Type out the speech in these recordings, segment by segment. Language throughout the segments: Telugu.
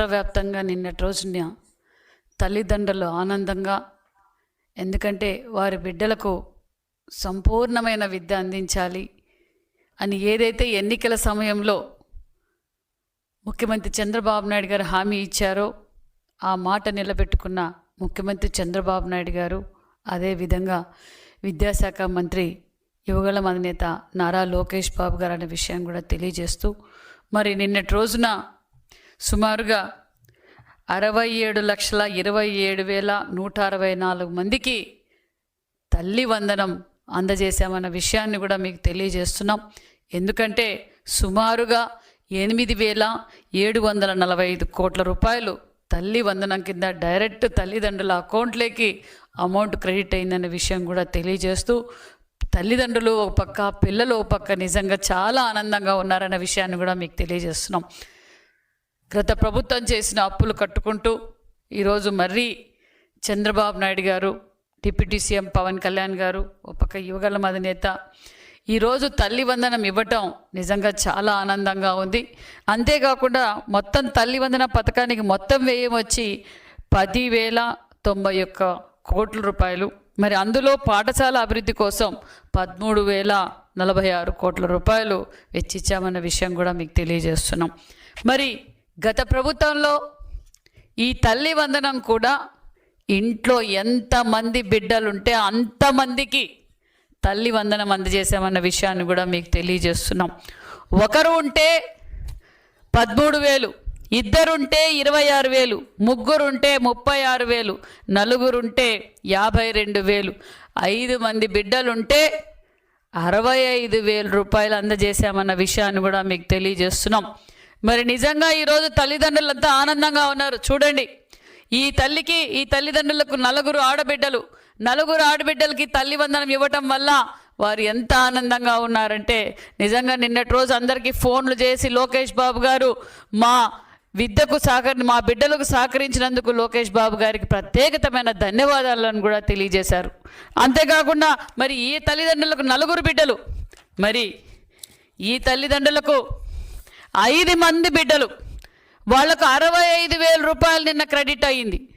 రాష్ట్ర వ్యాప్తంగా నిన్నటి రోజున తల్లిదండ్రులు ఆనందంగా ఎందుకంటే వారి బిడ్డలకు సంపూర్ణమైన విద్య అందించాలి అని ఏదైతే ఎన్నికల సమయంలో ముఖ్యమంత్రి చంద్రబాబు నాయుడు గారు హామీ ఇచ్చారో ఆ మాట నిలబెట్టుకున్న ముఖ్యమంత్రి చంద్రబాబు నాయుడు గారు అదేవిధంగా విద్యాశాఖ మంత్రి యువగల అధినేత నారా లోకేష్ బాబు గారు అనే విషయం కూడా తెలియజేస్తూ మరి నిన్నటి రోజున సుమారుగా అరవై ఏడు లక్షల ఇరవై ఏడు వేల నూట అరవై నాలుగు మందికి తల్లి వందనం అందజేశామన్న విషయాన్ని కూడా మీకు తెలియజేస్తున్నాం. ఎందుకంటే సుమారుగా ఎనిమిది వేల ఏడు వందల నలభై ఐదు కోట్ల రూపాయలు తల్లి వందనం కింద డైరెక్ట్ తల్లిదండ్రుల అకౌంట్లోకి అమౌంట్ క్రెడిట్ అయిందన్న విషయం కూడా తెలియజేస్తూ తల్లిదండ్రులు ఒక పక్క పిల్లలు ఒక పక్క నిజంగా చాలా ఆనందంగా ఉన్నారన్న విషయాన్ని కూడా మీకు తెలియజేస్తున్నాం. గత ప్రభుత్వం చేసిన అప్పులు కట్టుకుంటూ ఈరోజు మర్రి చంద్రబాబు నాయుడు గారు డిప్యూటీ సీఎం పవన్ కళ్యాణ్ గారు ఒక యువగల అధినేత ఈరోజు తల్లి వందనం ఇవ్వటం నిజంగా చాలా ఆనందంగా ఉంది. అంతేకాకుండా మొత్తం తల్లి వందన పథకానికి మొత్తం వ్యయం వచ్చి పదివేల తొంభై ఒక్క కోట్ల రూపాయలు. మరి అందులో పాఠశాల అభివృద్ధి కోసం పదమూడు వేల నలభై ఆరు కోట్ల రూపాయలు వెచ్చించామన్న విషయం కూడా మీకు తెలియజేస్తున్నాం. మరి గత ప్రభుత్వంలో ఈ తల్లి వందనం కూడా ఇంట్లో ఎంతమంది బిడ్డలుంటే అంతమందికి తల్లి వందనం అందజేశామన్న విషయాన్ని కూడా మీకు తెలియజేస్తున్నాం. ఒకరు ఉంటే పదమూడు వేలు ఇద్దరుంటే ఇరవై ఆరు వేలు ముగ్గురుంటే ముప్పై ఆరు వేలు నలుగురుంటే యాభై రెండు వేలు ఐదు మంది బిడ్డలుంటే అరవై ఐదు వేల రూపాయలు అందజేశామన్న విషయాన్ని కూడా మీకు తెలియజేస్తున్నాం. మరి నిజంగా ఈరోజు తల్లిదండ్రులంతా ఆనందంగా ఉన్నారు. చూడండి ఈ తల్లికి ఈ తల్లిదండ్రులకు నలుగురు ఆడబిడ్డలు నలుగురు ఆడబిడ్డలకి తల్లి వందనం ఇవ్వటం వల్ల వారు ఎంత ఆనందంగా ఉన్నారంటే నిజంగా నిన్నటి రోజు అందరికీ ఫోన్లు చేసి లోకేష్ బాబు గారు మా విద్యకు సహకరి మా బిడ్డలకు సహకరించినందుకు లోకేష్ బాబు గారికి ప్రత్యేకతమైన ధన్యవాదాలను కూడా తెలియజేశారు. అంతేకాకుండా మరి ఈ తల్లిదండ్రులకు నలుగురు బిడ్డలు మరి ఈ తల్లిదండ్రులకు ఐదు మంది బిడ్డలు. వాళ్ళకు అరవై ఐదు వేల రూపాయలు నిన్న క్రెడిట్ అయ్యింది.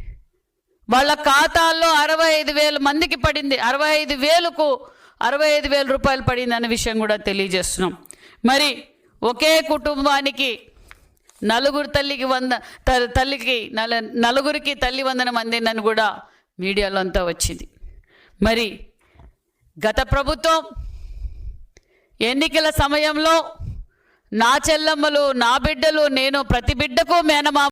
వాళ్ళ ఖాతాల్లో అరవై ఐదు వేల మందికి పడింది. అరవై ఐదు వేలకు అరవై ఐదు వేల రూపాయలు పడింది అనే విషయం కూడా తెలియజేస్తున్నాం. మరి ఒకే కుటుంబానికి నలుగురు తల్లికి వంద త- తల్లికి నల నలుగురికి తల్లి వందనం అందిందని కూడా మీడియాలో అంతా వచ్చింది. మరి గత ప్రభుత్వం ఎన్నికల సమయంలో నా చెల్లమ్మలు నా బిడ్డలు నేను ప్రతి బిడ్డకు మేనమా